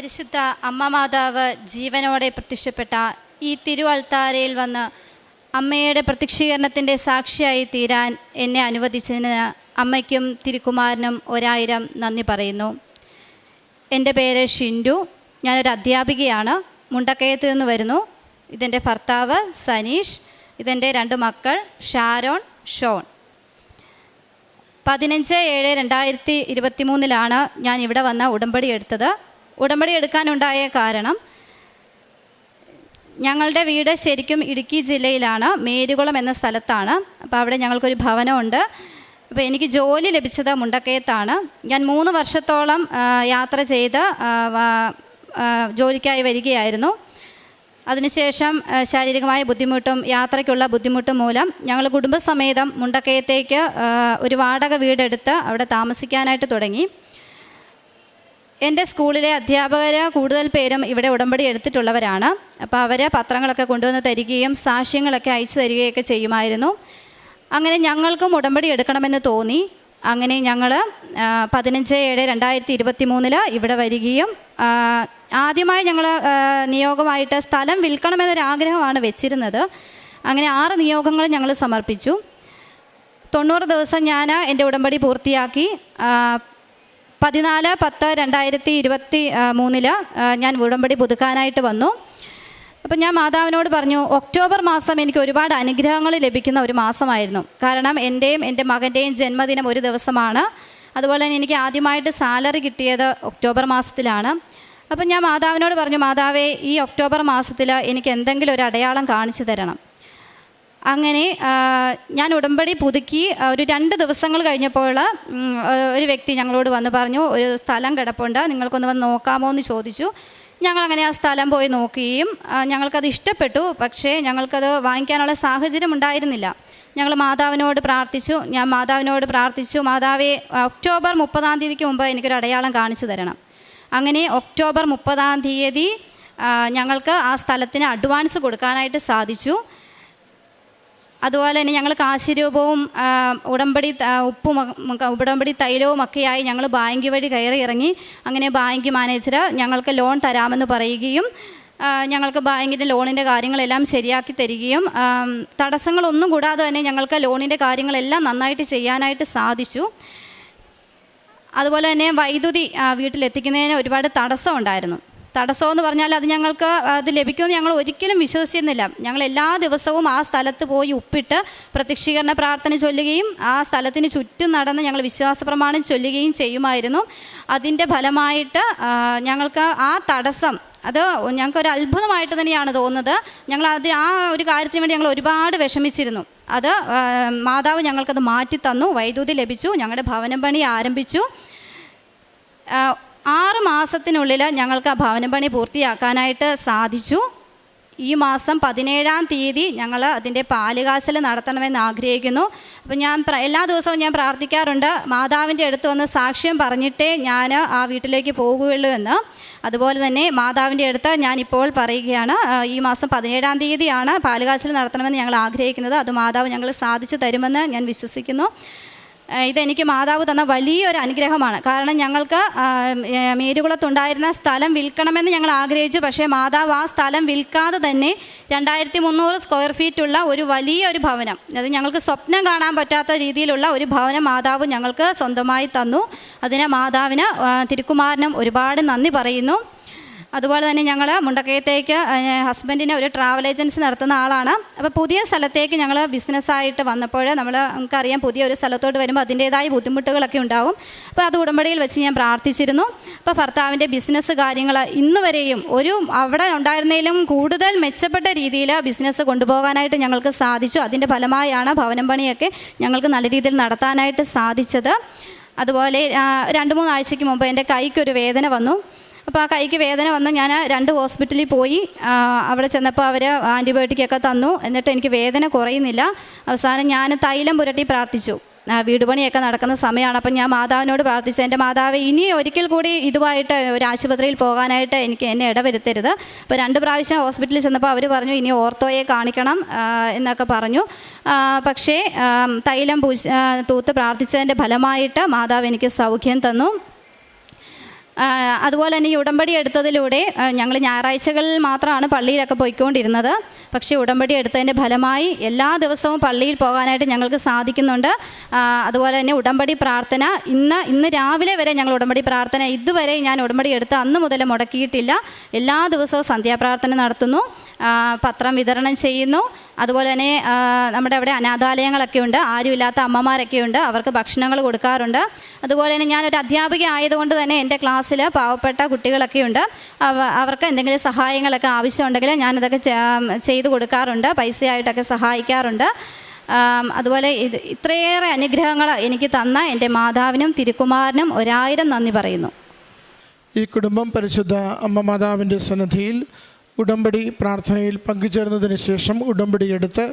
പരിശുദ്ധ അമ്മ മാതാവ് ജീവനോടെ പ്രത്യക്ഷപ്പെട്ട ഈ തിരുവൾത്താരയിൽ വന്ന് അമ്മയുടെ പ്രത്യക്ഷീകരണത്തിന്റെ സാക്ഷിയായി തീരാൻ എന്നെ അനുവദിച്ചതിന് അമ്മയ്ക്കും തിരുക്കുമാരനും ഒരായിരം നന്ദി പറയുന്നു. എന്റെ പേര് ഷിൻഡു. ഞാനൊരു അധ്യാപികയാണ്. മുണ്ടക്കയത്ത് നിന്ന് വരുന്നു. ഇതെന്റെ ഭർത്താവ് സനീഷ്. ഇതെന്റെ രണ്ട് മക്കൾ ഷാരോൺ ഷോൺ. പതിനഞ്ച് ഏഴ് രണ്ടായിരത്തി ഇരുപത്തി മൂന്നിലാണ് ഞാൻ ഇവിടെ വന്ന ഉടമ്പടി എടുത്തത്. ഉടമ്പടി എടുക്കാനുണ്ടായ കാരണം ഞങ്ങളുടെ വീട് ശരിക്കും ഇടുക്കി ജില്ലയിലാണ് മേരുകുളം എന്ന സ്ഥലത്താണ്. അപ്പോൾ അവിടെ ഞങ്ങൾക്കൊരു ഭവനമുണ്ട്. അപ്പോൾ എനിക്ക് ജോലി ലഭിച്ചത് മുണ്ടക്കയത്താണ്. ഞാൻ മൂന്ന് വർഷത്തോളം യാത്ര ചെയ്ത് ജോലിക്കായി വരികയായിരുന്നു. അതിനുശേഷം ശാരീരികമായ ബുദ്ധിമുട്ടും യാത്രയ്ക്കുള്ള ബുദ്ധിമുട്ടും മൂലം ഞങ്ങൾ കുടുംബസമേതം മുണ്ടക്കയത്തേക്ക് ഒരു വാടക വീടെടുത്ത് അവിടെ താമസിക്കാനായിട്ട് തുടങ്ങി. എന്റെ സ്കൂളിലെ അധ്യാപകർ കൂടുതൽ പേരും ഇവിടെ ഉടമ്പടി എടുത്തിട്ടുള്ളവരാണ്. അപ്പോൾ അവർ പത്രങ്ങളൊക്കെ കൊണ്ടുവന്ന് തരികയും സാക്ഷ്യങ്ങളൊക്കെ അയച്ചു തരികയൊക്കെ ചെയ്യുമായിരുന്നു. അങ്ങനെ ഞങ്ങൾക്കും ഉടമ്പടി എടുക്കണമെന്ന് തോന്നി. അങ്ങനെ ഞങ്ങൾ പതിനഞ്ച് ഏഴ് രണ്ടായിരത്തി ഇരുപത്തി മൂന്നിൽ ഇവിടെ വരികയും ആദ്യമായി ഞങ്ങൾ നിയോഗമായിട്ട് സ്ഥലം വിൽക്കണമെന്നൊരാഗ്രഹമാണ് വെച്ചിരുന്നത്. അങ്ങനെ ആറ് നിയോഗങ്ങൾ ഞങ്ങൾ സമർപ്പിച്ചു. തൊണ്ണൂറ് ദിവസം ഞാൻ എന്റെ ഉടമ്പടി പൂർത്തിയാക്കി പതിനാല് പത്ത് രണ്ടായിരത്തി ഇരുപത്തി മൂന്നിൽ ഞാൻ ഉടമ്പടി പുതുക്കാനായിട്ട് വന്നു. അപ്പം ഞാൻ മാതാവിനോട് പറഞ്ഞു ഒക്ടോബർ മാസം എനിക്ക് ഒരുപാട് അനുഗ്രഹങ്ങൾ ലഭിക്കുന്ന ഒരു മാസമായിരുന്നു. കാരണം എന്റെയും എന്റെ മകന്റെയും ജന്മദിനം ഒരു ദിവസമാണ്. അതുപോലെ തന്നെ എനിക്ക് ആദ്യമായിട്ട് സാലറി കിട്ടിയത് ഒക്ടോബർ മാസത്തിലാണ്. അപ്പം ഞാൻ മാതാവിനോട് പറഞ്ഞു മാതാവേ ഈ ഒക്ടോബർ മാസത്തിൽ എനിക്ക് എന്തെങ്കിലും ഒരു അടയാളം കാണിച്ചു തരണം. അങ്ങനെ ഞാൻ ഉടമ്പടി പുതുക്കി ഒരു രണ്ട് ദിവസങ്ങൾ കഴിഞ്ഞപ്പോൾ ഒരു വ്യക്തി ഞങ്ങളോട് വന്ന് പറഞ്ഞു ഒരു സ്ഥലം കിടപ്പുണ്ട് നിങ്ങൾക്കൊന്ന് വന്ന് നോക്കാമോ എന്ന് ചോദിച്ചു. ഞങ്ങളങ്ങനെ ആ സ്ഥലം പോയി നോക്കുകയും ഞങ്ങൾക്കത് ഇഷ്ടപ്പെട്ടു പക്ഷേ ഞങ്ങൾക്കത് വാങ്ങിക്കാനുള്ള സാഹചര്യം ഉണ്ടായിരുന്നില്ല. ഞങ്ങൾ മാതാവിനോട് പ്രാർത്ഥിച്ചു ഞാൻ മാതാവിനോട് പ്രാർത്ഥിച്ചു മാതാവെ ഒക്ടോബർ മുപ്പതാം തീയതിക്ക് മുമ്പ് എനിക്കൊരു അടയാളം കാണിച്ചു തരണം. അങ്ങനെ ഒക്ടോബർ മുപ്പതാം തീയതി ഞങ്ങൾക്ക് ആ സ്ഥലത്തിന് അഡ്വാൻസ് കൊടുക്കാനായിട്ട് സാധിച്ചു. അതുപോലെ തന്നെ ഞങ്ങൾ കാശിരൂപവും രൂപവും ഉടമ്പടി ഉപ്പും ഉടമ്പടി തൈലവും ഒക്കെയായി ഞങ്ങൾ ബാങ്ക് വഴി കയറി ഇറങ്ങി അങ്ങനെ ബാങ്ക് മാനേജർ ഞങ്ങൾക്ക് ലോൺ തരാമെന്ന് പറയുകയും ഞങ്ങൾക്ക് ബാങ്കിന്റെ ലോണിന്റെ കാര്യങ്ങളെല്ലാം ശരിയാക്കി തരികയും തടസ്സങ്ങളൊന്നും കൂടാതെ തന്നെ ഞങ്ങൾക്ക് ലോണിന്റെ കാര്യങ്ങളെല്ലാം നന്നായിട്ട് ചെയ്യാനായിട്ട് സാധിച്ചു. അതുപോലെ തന്നെ വൈദ്യുതി വീട്ടിലെത്തിക്കുന്നതിന് ഒരുപാട് തടസ്സം ഉണ്ടായിരുന്നു തടസ്സമെന്ന് പറഞ്ഞാൽ അത് ഞങ്ങൾക്ക് അത് ലഭിക്കുമെന്ന് ഞങ്ങൾ ഒരിക്കലും വിശ്വസിച്ചിരുന്നില്ല. ഞങ്ങൾ എല്ലാ ദിവസവും ആ സ്ഥലത്ത് പോയി ഉപ്പിട്ട് പ്രത്യക്ഷീകരണ പ്രാർത്ഥന ചൊല്ലുകയും ആ സ്ഥലത്തിന് ചുറ്റും നടന്ന് ഞങ്ങൾ വിശ്വാസ പ്രമാണം ചൊല്ലുകയും ചെയ്യുമായിരുന്നു. അതിന്റെ ഫലമായിട്ട് ഞങ്ങൾക്ക് ആ തടസ്സം അത് ഞങ്ങൾക്ക് ഒരു അത്ഭുതമായിട്ട് തന്നെയാണ് തോന്നുന്നത്. ഞങ്ങൾ അത് ആ ഒരു കാര്യത്തിന് വേണ്ടി ഞങ്ങൾ ഒരുപാട് വിഷമിച്ചിരുന്നു. അത് മാതാവ് ഞങ്ങൾക്കത് മാറ്റി തന്നു വൈദ്യുതി ലഭിച്ചു ഞങ്ങളുടെ ഭവനം പണി ആരംഭിച്ചു. ആറ് മാസത്തിനുള്ളിൽ ഞങ്ങൾക്ക് ആ ഭവന പണി പൂർത്തിയാക്കാനായിട്ട് സാധിച്ചു. ഈ മാസം പതിനേഴാം തീയതി ഞങ്ങൾ അതിന്റെ പാലുകാശൽ നടത്തണമെന്ന് ആഗ്രഹിക്കുന്നു. അപ്പം ഞാൻ എല്ലാ ദിവസവും ഞാൻ പ്രാർത്ഥിക്കാറുണ്ട്. മാതാവിന്റെ അടുത്ത് വന്ന് സാക്ഷ്യം പറഞ്ഞിട്ടേ ഞാൻ ആ വീട്ടിലേക്ക് പോകുകയുള്ളൂ എന്ന്. അതുപോലെ തന്നെ മാതാവിന്റെ അടുത്ത് ഞാനിപ്പോൾ പറയുകയാണ് ഈ മാസം പതിനേഴാം തീയതിയാണ് പാലുകാശൽ നടത്തണമെന്ന് ഞങ്ങൾ ആഗ്രഹിക്കുന്നത്. അത് മാതാവ് ഞങ്ങൾ സാധിച്ചു തരുമെന്ന് ഞാൻ വിശ്വസിക്കുന്നു. ഇതെനിക്ക് മാതാവ് തന്ന വലിയൊരു അനുഗ്രഹമാണ്. കാരണം ഞങ്ങൾക്ക് മേരുകുളത്തുണ്ടായിരുന്ന സ്ഥലം വിൽക്കണമെന്ന് ഞങ്ങൾ ആഗ്രഹിച്ചു. പക്ഷേ മാതാവ് ആ സ്ഥലം വിൽക്കാതെ തന്നെ രണ്ടായിരത്തി മുന്നൂറ് സ്ക്വയർ ഫീറ്റുള്ള ഒരു വലിയൊരു ഭവനം അത് ഞങ്ങൾക്ക് സ്വപ്നം കാണാൻ പറ്റാത്ത രീതിയിലുള്ള ഒരു ഭവനം മാതാവ് ഞങ്ങൾക്ക് സ്വന്തമായി തന്നു. അതിന് മാതാവിന് തിരുക്കുമാരനും ഒരുപാട് നന്ദി പറയുന്നു. അതുപോലെ തന്നെ ഞങ്ങൾ മുണ്ടക്കയത്തേക്ക് ഹസ്ബൻഡിനെ ഒരു ട്രാവൽ ഏജൻസി നടത്തുന്ന ആളാണ്. അപ്പോൾ പുതിയ സ്ഥലത്തേക്ക് ഞങ്ങൾ ബിസിനസ്സായിട്ട് വന്നപ്പോൾ നമ്മൾ നമുക്കറിയാം പുതിയ ഒരു സ്ഥലത്തോട്ട് വരുമ്പോൾ അതിന്റേതായ ബുദ്ധിമുട്ടുകളൊക്കെ ഉണ്ടാകും അപ്പോൾ അത് ഉടമ്പടിയിൽ വെച്ച് ഞാൻ പ്രാർത്ഥിച്ചിരുന്നു. അപ്പോൾ ഭർത്താവിന്റെ ബിസിനസ് കാര്യങ്ങൾ ഇന്ന് വരെയും ഒരു അവിടെ ഉണ്ടായിരുന്നതിലും കൂടുതൽ മെച്ചപ്പെട്ട രീതിയിൽ ബിസിനസ് കൊണ്ടുപോകാനായിട്ട് ഞങ്ങൾക്ക് സാധിച്ചു. അതിന്റെ ഫലമായാണ് ഭവനം പണിയൊക്കെ ഞങ്ങൾക്ക് നല്ല രീതിയിൽ നടത്താനായിട്ട് സാധിച്ചത്. അതുപോലെ രണ്ട് മൂന്നാഴ്ചയ്ക്ക് മുമ്പ് എന്റെ കൈക്കൊരു വേദന വന്നു. അപ്പോൾ ആ കൈക്ക് വേദന വന്ന് ഞാൻ രണ്ട് ഹോസ്പിറ്റലിൽ പോയി അവിടെ ചെന്നപ്പോൾ അവർ ആന്റിബയോട്ടിക്കൊക്കെ തന്നു. എന്നിട്ട് എനിക്ക് വേദന കുറയുന്നില്ല. അവസാനം ഞാൻ തൈലം പുരട്ടി പ്രാർത്ഥിച്ചു. വീട് പണിയൊക്കെ നടക്കുന്ന സമയമാണ്. അപ്പം ഞാൻ മാതാവിനോട് പ്രാർത്ഥിച്ചു. എന്റെ മാതാവ് ഇനി ഒരിക്കൽ കൂടി ഇതുമായിട്ട് ഒരു ആശുപത്രിയിൽ പോകാനായിട്ട് എനിക്ക് എന്നെ ഇടവരുത്തരുത്. അപ്പോൾ രണ്ട് പ്രാവശ്യം ഹോസ്പിറ്റലിൽ ചെന്നപ്പോൾ അവർ പറഞ്ഞു ഇനി ഓർത്തോയെ കാണിക്കണം എന്നൊക്കെ പറഞ്ഞു. പക്ഷേ തൈലം പൂശ തൂത്ത് പ്രാർത്ഥിച്ചതിന്റെ ഫലമായിട്ട് മാതാവ് എനിക്ക് സൗഖ്യം തന്നു. അതുപോലെ തന്നെ ഈ ഉടമ്പടി എടുത്തതിലൂടെ ഞങ്ങൾ ഞായറാഴ്ചകളിൽ മാത്രമാണ് പള്ളിയിലൊക്കെ പോയിക്കൊണ്ടിരുന്നത്. പക്ഷേ ഉടമ്പടി എടുത്തതിന്റെ ഫലമായി എല്ലാ ദിവസവും പള്ളിയിൽ പോകാനായിട്ട് ഞങ്ങൾക്ക് സാധിക്കുന്നുണ്ട്. അതുപോലെ തന്നെ ഉടമ്പടി പ്രാർത്ഥന ഇന്ന് ഇന്ന് രാവിലെ വരെ ഞങ്ങൾ ഉടമ്പടി പ്രാർത്ഥന ഇതുവരെ ഞാൻ ഉടമ്പടി എടുത്ത് അന്ന് മുതൽ മുടക്കിയിട്ടില്ല. എല്ലാ ദിവസവും സന്ധ്യാപ്രാർത്ഥന നടത്തുന്നു. പത്രം വിതരണം ചെയ്യുന്നു. അതുപോലെ തന്നെ നമ്മുടെ അവിടെ അനാഥാലയങ്ങളൊക്കെ ഉണ്ട്. ആരുമില്ലാത്ത അമ്മമാരൊക്കെ ഉണ്ട്. അവർക്ക് ഭക്ഷണങ്ങൾ കൊടുക്കാറുണ്ട്. അതുപോലെ തന്നെ ഞാനൊരു അധ്യാപിക ആയതുകൊണ്ട് തന്നെ എന്റെ ക്ലാസ്സിൽ പാവപ്പെട്ട കുട്ടികളൊക്കെ ഉണ്ട്. അവർക്ക് എന്തെങ്കിലും സഹായങ്ങളൊക്കെ ആവശ്യമുണ്ടെങ്കിൽ ഞാനതൊക്കെ ചെയ്തു കൊടുക്കാറുണ്ട്. പൈസയായിട്ടൊക്കെ സഹായിക്കാറുണ്ട്. അതുപോലെ ഇത് ഇത്രയേറെ അനുഗ്രഹങ്ങൾ എനിക്ക് തന്ന എന്റെ മാതാവിനും തിരുക്കുമാരനും ഒരായിരം നന്ദി പറയുന്നു. ഈ കുടുംബം പരിശുദ്ധ അമ്മ മാതാവിന്റെ സന്നിധിയിൽ ഉടമ്പടി പ്രാർത്ഥനയിൽ പങ്കുചേർന്നതിന് ശേഷം ഉടമ്പടി എടുത്ത്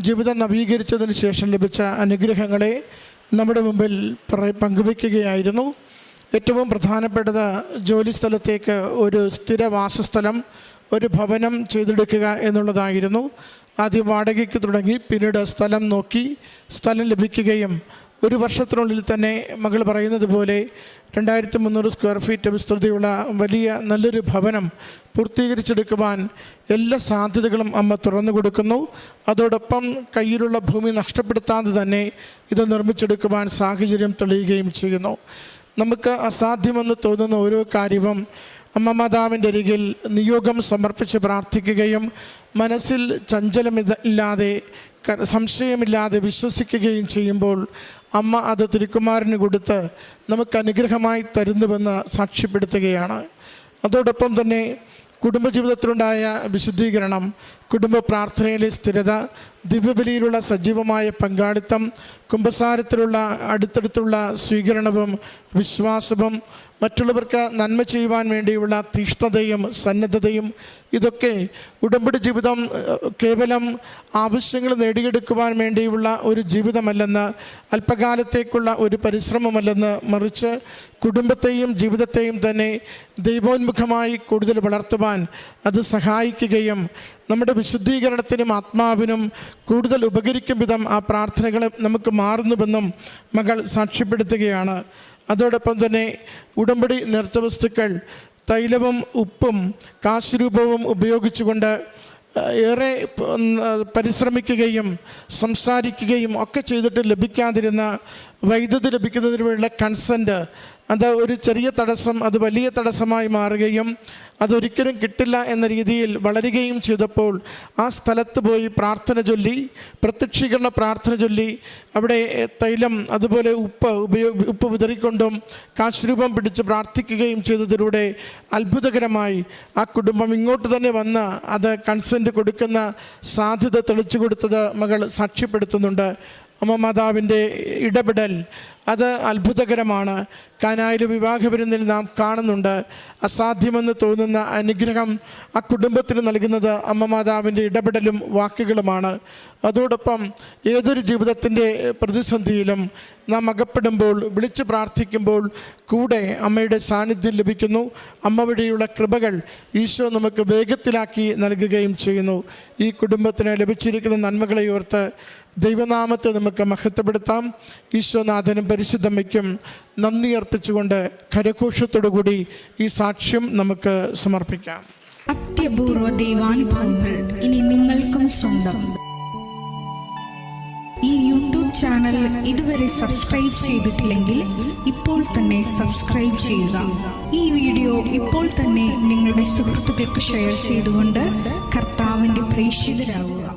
ജീവിതം നവീകരിച്ചതിന് ശേഷം ലഭിച്ച അനുഗ്രഹങ്ങളെ നമ്മുടെ മുമ്പിൽ പങ്കുവയ്ക്കുകയായിരുന്നു ഏറ്റവും പ്രധാനപ്പെട്ടത് ജോലി സ്ഥലത്തേക്ക് ഒരു സ്ഥിര വാസസ്ഥലം ഒരു ഭവനം ചെയ്തെടുക്കുക എന്നുള്ളതായിരുന്നു. ആദ്യം വാടകയ്ക്ക് തുടങ്ങി പിന്നീട് സ്ഥലം നോക്കി സ്ഥലം ലഭിക്കുകയും ഒരു വർഷത്തിനുള്ളിൽ തന്നെ മകൾ പറയുന്നത് പോലെ രണ്ടായിരത്തി മുന്നൂറ് സ്ക്വയർ ഫീറ്റ് വിസ്തൃതിയുള്ള വലിയ നല്ലൊരു ഭവനം പൂർത്തീകരിച്ചെടുക്കുവാൻ എല്ലാ സാധ്യതകളും അമ്മ തുറന്നു കൊടുക്കുന്നു. അതോടൊപ്പം കയ്യിലുള്ള ഭൂമി നഷ്ടപ്പെടുത്താതെ തന്നെ ഇത് നിർമ്മിച്ചെടുക്കുവാൻ സാഹചര്യം തെളിയുകയും ചെയ്യുന്നു. നമുക്ക് അസാധ്യമെന്ന് തോന്നുന്ന ഓരോ കാര്യവും അമ്മ മാതാവിന്റെ അരികിൽ നിയോഗം സമർപ്പിച്ച് പ്രാർത്ഥിക്കുകയും മനസ്സിൽ ചഞ്ചലമില്ലാതെ സംശയമില്ലാതെ വിശ്വസിക്കുകയും ചെയ്യുമ്പോൾ അമ്മ അത് തിരുക്കുമാരന് കൊടുത്ത് നമുക്ക് അനുഗ്രഹമായി തരുന്നുവെന്ന് സാക്ഷ്യപ്പെടുത്തുകയാണ്. അതോടൊപ്പം തന്നെ കുടുംബജീവിതത്തിലുണ്ടായ വിശുദ്ധീകരണം കുടുംബ പ്രാർത്ഥനയിലെ സ്ഥിരത ദിവ്യബലിയിലുള്ള സജീവമായ പങ്കാളിത്തം കുംഭസാരത്തിലുള്ള അടുത്തടുത്തുള്ള സ്വീകരണവും വിശ്വാസവും മറ്റുള്ളവർക്ക് നന്മ ചെയ്യുവാൻ വേണ്ടിയുള്ള തീഷ്ണതയും സന്നദ്ധതയും ഇതൊക്കെ ഉടമ്പടി ജീവിതം കേവലം ആവശ്യങ്ങൾ നേടിയെടുക്കുവാൻ വേണ്ടിയുള്ള ഒരു ജീവിതമല്ലെന്ന് അല്പകാലത്തേക്കുള്ള ഒരു പരിശ്രമമല്ലെന്ന് മറിച്ച് കുടുംബത്തെയും ജീവിതത്തെയും തന്നെ ദൈവോന്മുഖമായി കൂടുതൽ വളർത്തുവാൻ അത് സഹായിക്കുകയും നമ്മുടെ വിശുദ്ധീകരണത്തിനും ആത്മാവിനും കൂടുതൽ ഉപകരിക്കും വിധം ആ പ്രാർത്ഥനകൾ നമുക്ക് മാറുന്നുവെന്നും മകൾ സാക്ഷ്യപ്പെടുത്തുകയാണ്. അതോടൊപ്പം തന്നെ ഉടമ്പടി നേർച്ച വസ്തുക്കൾ തൈലവും ഉപ്പും കാശുരൂപവും ഉപയോഗിച്ചുകൊണ്ട് ഏറെ പരിശ്രമിക്കുകയും സംസാരിക്കുകയും ഒക്കെ ചെയ്തിട്ട് ലഭിക്കാതിരുന്ന വൈദ്യുതി ലഭിക്കുന്നതിന് വേണ്ട കൺസെന്റ് അത് ഒരു ചെറിയ തടസ്സം അത് വലിയ തടസ്സമായി മാറുകയും അതൊരിക്കലും കിട്ടില്ല എന്ന രീതിയിൽ വളരുകയും ചെയ്തപ്പോൾ ആ സ്ഥലത്ത് പോയി പ്രാർത്ഥന ചൊല്ലി പ്രത്യക്ഷീകരണ പ്രാർത്ഥന ചൊല്ലി അവിടെ തൈലം അതുപോലെ ഉപ്പ് ഉപയോഗ ഉപ്പ് വിതറിക്കൊണ്ടും കാശ്രൂപം പിടിച്ച് പ്രാർത്ഥിക്കുകയും ചെയ്തതിലൂടെ അത്ഭുതകരമായി ആ കുടുംബം ഇങ്ങോട്ട് തന്നെ വന്ന് അത് കൺസെന്റ് കൊടുക്കുന്ന സാധ്യത തെളിച്ചു കൊടുത്തത് മകൾ സാക്ഷ്യപ്പെടുത്തുന്നുണ്ട്. അമ്മ മാതാവിന്റെ ഇടപെടൽ അത് അത്ഭുതകരമാണ്. കാനായിലെ വിവാഹ വിരുന്നിൽ നാം കാണുന്നുണ്ട്. അസാധ്യമെന്ന് തോന്നുന്ന അനുഗ്രഹം ആ കുടുംബത്തിന് നൽകുന്നത് അമ്മ മാതാവിന്റെ ഇടപെടലും വാക്കുകളുമാണ്. അതോടൊപ്പം ഏതൊരു ജീവിതത്തിന്റെ പ്രതിസന്ധിയിലും നാം അകപ്പെടുമ്പോൾ വിളിച്ചു പ്രാർത്ഥിക്കുമ്പോൾ കൂടെ അമ്മയുടെ സാന്നിധ്യം ലഭിക്കുന്നു. അമ്മ വഴിയുള്ള കൃപകൾ ഈശോ നമുക്ക് വേഗത്തിലാക്കി നൽകുകയും ചെയ്യുന്നു. ഈ കുടുംബത്തിന് ലഭിച്ചിരിക്കുന്ന നന്മകളെ ഓർത്ത് ദൈവനാമത്തെ നമുക്ക് മഹത്വപ്പെടുത്താം. ഈശോനാഥനും പരിശുദ്ധമ്മയ്ക്കും നന്ദി അർപ്പിച്ചുകൊണ്ട് കരഘോഷത്തോടുകൂടി ഈ സാക്ഷ്യം നമുക്ക് സമർപ്പിക്കാം. അത്യപൂർവ ദൈവാനുഭവങ്ങൾ ഇനി നിങ്ങൾക്കും സ്വന്തം. ഈ യൂട്യൂബ് ചാനൽ ഇതുവരെ സബ്സ്ക്രൈബ് ചെയ്തിട്ടില്ലെങ്കിൽ ഇപ്പോൾ തന്നെ സബ്സ്ക്രൈബ് ചെയ്യുക. ഈ വീഡിയോ ഇപ്പോൾ തന്നെ നിങ്ങളുടെ സുഹൃത്തുക്കൾക്ക് ഷെയർ ചെയ്തുകൊണ്ട് കർത്താവിന്റെ പ്രേക്ഷിതരാകുക.